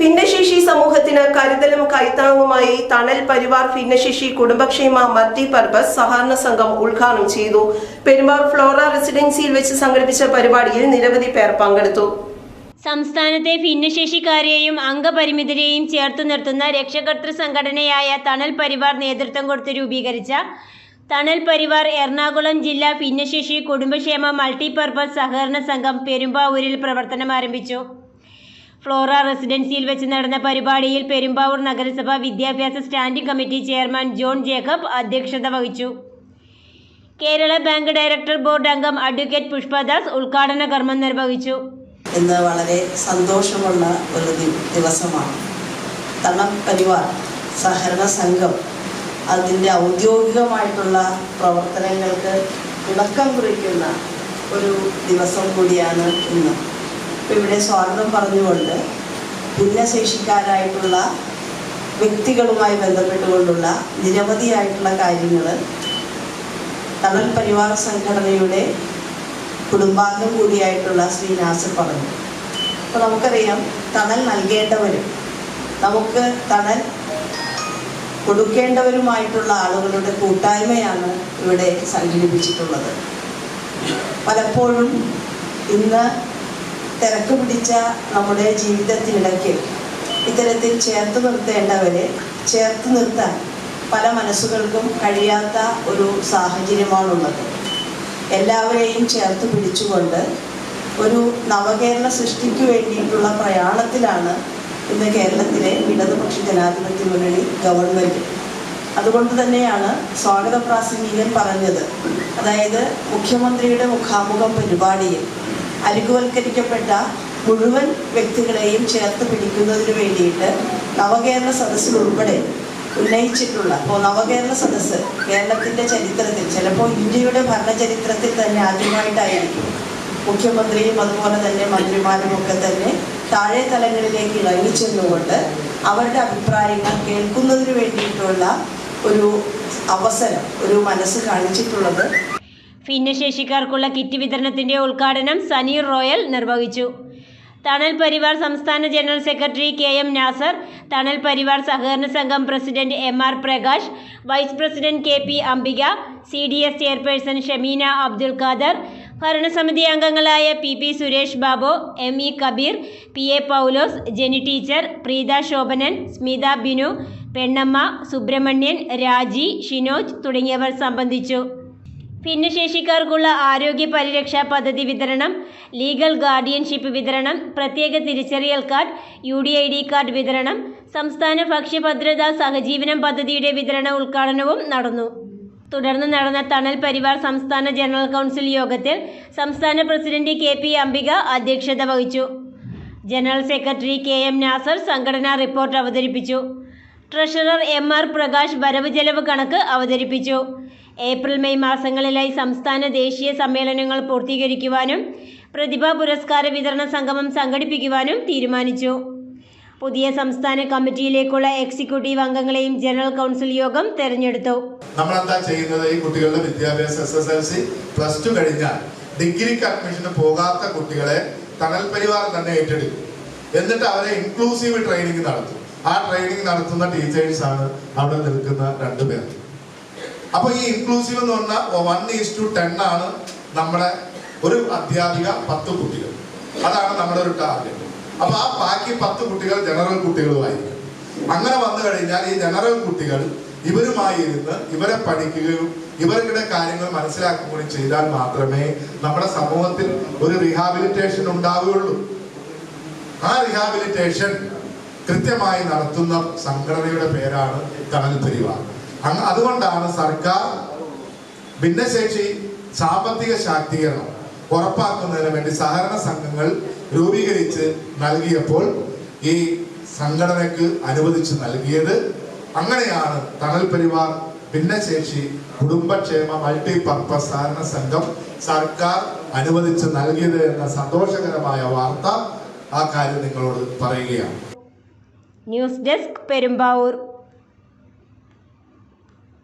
ഭിന്നശേഷി സമൂഹത്തിന് കരുതലും കൈത്താങ്ങുമായി തണൽ പരിവാർ ഭിന്നശേഷി കുടുംബക്ഷേമ മൾട്ടി പർപ്പസ് സഹകരണ സംഘം ഉദ്ഘാടനം ചെയ്തു. പെരുമ്പാർ ഫ്ലോറ റെസിഡൻസിയിൽ വെച്ച് സംഘടിപ്പിച്ച പരിപാടിയിൽ നിരവധി പേർ പങ്കെടുത്തു. സംസ്ഥാനത്തെ ഭിന്നശേഷിക്കാരെയും അംഗപരിമിതരെയും ചേർത്തു നിർത്തുന്ന രക്ഷകർത്തൃ സംഘടനയായ തണൽ പരിവാർ നേതൃത്വം കൊടുത്ത് രൂപീകരിച്ച തണൽ പരിവാർ എറണാകുളം ജില്ലാ ഭിന്നശേഷി കുടുംബക്ഷേമ മൾട്ടിപർപ്പസ് സഹകരണ സംഘം പെരുമ്പാവൂരിൽ പ്രവർത്തനം ആരംഭിച്ചു ഫ്ലോറ റെസിഡൻസിയിൽ വെച്ച് നടന്ന പരിപാടിയിൽ പെരുമ്പാവൂർ നഗരസഭ വിദ്യാഭ്യാസ standing committee chairman John Jacob അധ്യക്ഷത വഹിച്ചു. കേരള ബാങ്ക് ഡയറക്ടർ ബോർഡ് അംഗം അഡ്വക്കേറ്റ് പുഷ്പദാസ് ഉദ്ഘാടന കർമ്മം നിർവഹിച്ചു. ഇന്ന് വളരെ സന്തോഷമുള്ള ഒരു ദിവസമാണ്. തണം പരിവാർ സഹകരണ സംഘം അതിന്റെ ഔദ്യോഗികമായിട്ടുള്ള പ്രവർത്തനങ്ങൾക്ക് തുടക്കം കുറിക്കുന്ന ഒരു ദിവസം കൂടിയാണ് ഇന്ന്. ഇവിടെ സ്വാഗതം പറഞ്ഞുകൊണ്ട് ഭിന്നശേഷിക്കാരായിട്ടുള്ള വ്യക്തികളുമായി ബന്ധപ്പെട്ടുകൊണ്ടുള്ള നിരവധിയായിട്ടുള്ള കാര്യങ്ങൾ തണൽ പരിവാർ സംഘടനയുടെ കുടുംബാംഗം കൂടിയായിട്ടുള്ള ശ്രീ നാസർ പറഞ്ഞു. അപ്പോൾ നമുക്കറിയാം തണൽ നൽകേണ്ടവരും നമുക്ക് തണൽ കൊടുക്കേണ്ടവരുമായിട്ടുള്ള ആളുകളുടെ കൂട്ടായ്മയാണ് ഇവിടെ സംഘടിപ്പിച്ചിട്ടുള്ളത്. പലപ്പോഴും ഇന്ന് തിരക്ക് പിടിച്ച നമ്മുടെ ജീവിതത്തിനിടയ്ക്ക് ഇത്തരത്തിൽ ചേർത്ത് നിർത്തേണ്ടവരെ ചേർത്ത് നിർത്താൻ പല മനസ്സുകൾക്കും കഴിയാത്ത ഒരു സാഹചര്യമാണുള്ളത്. എല്ലാവരെയും ചേർത്ത് പിടിച്ചുകൊണ്ട് ഒരു നവകേരള സൃഷ്ടിക്ക് വേണ്ടിയിട്ടുള്ള പ്രയാണത്തിലാണ് ഇന്ന് കേരളത്തിലെ ഇടതുപക്ഷ ജനാധിപത്യ മുന്നണി ഗവൺമെന്റ് അതുകൊണ്ട് തന്നെയാണ് സ്വാഗത പ്രാസംഗികൻ പറഞ്ഞത്. അതായത് മുഖ്യമന്ത്രിയുടെ മുഖാമുഖം പരിപാടിയിൽ അരികുവൽക്കരിക്കപ്പെട്ട മുഴുവൻ വ്യക്തികളെയും ചേർത്ത് പിടിക്കുന്നതിന് വേണ്ടിയിട്ട് നവകേരള സദസ്സിൽ ഉൾപ്പെടെ ഉന്നയിച്ചിട്ടുള്ള അപ്പോൾ നവകേരള സദസ്സ് കേരളത്തിന്റെ ചരിത്രത്തിൽ ചിലപ്പോൾ ഇന്ത്യയുടെ ഭരണചരിത്രത്തിൽ തന്നെ ആദ്യമായിട്ടായിരിക്കും. മുഖ്യമന്ത്രിയും അതുപോലെ തന്നെ മന്ത്രിമാരും ഒക്കെ തന്നെ താഴെ തലങ്ങളിലേക്ക് ഇറങ്ങിച്ചെന്നുകൊണ്ട് അവരുടെ അഭിപ്രായങ്ങൾ കേൾക്കുന്നതിന് വേണ്ടിയിട്ടുള്ള ഒരു അവസരം ഒരു മനസ്സ് കാണിച്ചിട്ടുള്ളത് ഭിന്നശേഷിക്കാർക്കുള്ള കിറ്റ് വിതരണത്തിന്റെ ഉദ്ഘാടനം സനീർ റോയൽ നിർവഹിച്ചു. തണൽ പരിവാർ സംസ്ഥാന general secretary K M Nasar Thanal Parivar സഹകരണ സംഘം president M R Prakash vice president K P Ambika C D S chairperson Shameena Abdul Khader ഭരണസമിതി അംഗങ്ങളായ P P Suresh Babu M E Kabeer P A Paulose Jeni teacher Preetha Shobhanan Smitha Binu Pennamma Subrahmanyan Raji Shinoj തുടങ്ങിയവർ സംബന്ധിച്ചു. ഭിന്നശേഷിക്കാർക്കുള്ള ആരോഗ്യ പരിരക്ഷാ പദ്ധതി വിതരണം legal guardianship വിതരണം പ്രത്യേക തിരിച്ചറിയൽ card U D I D card വിതരണം സംസ്ഥാന ഭക്ഷ്യഭദ്രതാ സഹജീവനം പദ്ധതിയുടെ വിതരണ ഉദ്ഘാടനവും നടന്നു. തുടർന്ന് നടന്ന തണൽ പരിവാർ സംസ്ഥാന ജനറൽ കൗൺസിൽ യോഗത്തിൽ സംസ്ഥാന പ്രസിഡന്റ് കെ പി അംബിക അധ്യക്ഷത വഹിച്ചു. General secretary K M Nasar സംഘടനാ റിപ്പോർട്ട് അവതരിപ്പിച്ചു. ട്രഷറർ എം ആർ പ്രകാശ് വരവ് ചെലവ് കണക്ക് അവതരിപ്പിച്ചു. ഏപ്രിൽ മെയ് മാസങ്ങളിലായി സംസ്ഥാന ദേശീയ സമ്മേളനങ്ങൾ പൂർത്തീകരിക്കുവാനും പ്രതിഭാ പുരസ്കാര വിതരണ സംഗമം സംഘടിപ്പിക്കുവാനും തീരുമാനിച്ചു. പുതിയ സംസ്ഥാന കമ്മിറ്റിയിലേക്കുള്ള എക്സിക്യൂട്ടീവ് അംഗങ്ങളെയും ജനറൽ കൗൺസിൽ യോഗം തെരഞ്ഞെടുത്തു. നമ്മൾ എന്താ ചെയ്യുന്നത്? ഈ കുട്ടികളുടെ വിദ്യാഭ്യാസം S S L C plus two കഴിഞ്ഞാൽ ഡിഗ്രിക്ക് അഡ്മിഷന് പോകാത്ത കുട്ടികളെ തണൽ പരിവാർ തന്നെ ഏറ്റെടുക്കും. എന്നിട്ട് അവരെ ഇൻക്ലൂസീവ് ട്രെയിനിങ് നടത്തും. ആ ട്രെയിനിങ് നടത്തുന്ന ടീച്ചേഴ്സാണ് അവിടെ നിൽക്കുന്ന രണ്ടുപേർ അപ്പൊ ഈ ഇൻക്ലൂസീവ് എന്ന് പറഞ്ഞാൽ വൺ ഈസ് ടു ടെൻ ആണ് നമ്മുടെ ഒരു അധ്യാപിക പത്ത് കുട്ടികൾ. അതാണ് നമ്മുടെ ഒരു ടാർഗറ്റ് അപ്പൊ ആ ബാക്കി പത്ത് കുട്ടികൾ ജനറൽ കുട്ടികളുമായിരിക്കും. അങ്ങനെ വന്നു കഴിഞ്ഞാൽ ഈ ജനറൽ കുട്ടികൾ ഇവരുമായി ഇരുന്ന് ഇവരെ പഠിക്കുകയും ഇവരുടെ കാര്യങ്ങൾ മനസ്സിലാക്കുകയും ചെയ്താൽ മാത്രമേ നമ്മുടെ സമൂഹത്തിൽ ഒരു റീഹാബിലിറ്റേഷൻ ഉണ്ടാവുകയുള്ളൂ. ആ റീഹാബിലിറ്റേഷൻ കൃത്യമായി നടത്തുന്ന സംഘടനയുടെ പേരാണ് കടൽ പരിവാർ അതുകൊണ്ടാണ് സർക്കാർ ഭിന്നശേഷി സാമ്പത്തിക ശാക്തീകരണം ഉറപ്പാക്കുന്നതിന് വേണ്ടി സഹകരണ സംഘങ്ങൾ രൂപീകരിച്ച് നൽകിയപ്പോൾ ഈ സംഘടനയ്ക്ക് അനുവദിച്ച് നൽകിയത്. അങ്ങനെയാണ് തണൽ പരിവാർ ഭിന്നശേഷി കുടുംബക്ഷേമ മൾട്ടി പർപ്പസ് സഹകരണ സംഘം സർക്കാർ അനുവദിച്ച് നൽകിയത് എന്ന സന്തോഷകരമായ വാർത്ത ആ കാര്യം നിങ്ങളോട് പറയുകയാണ്. News desk Perumbavoor.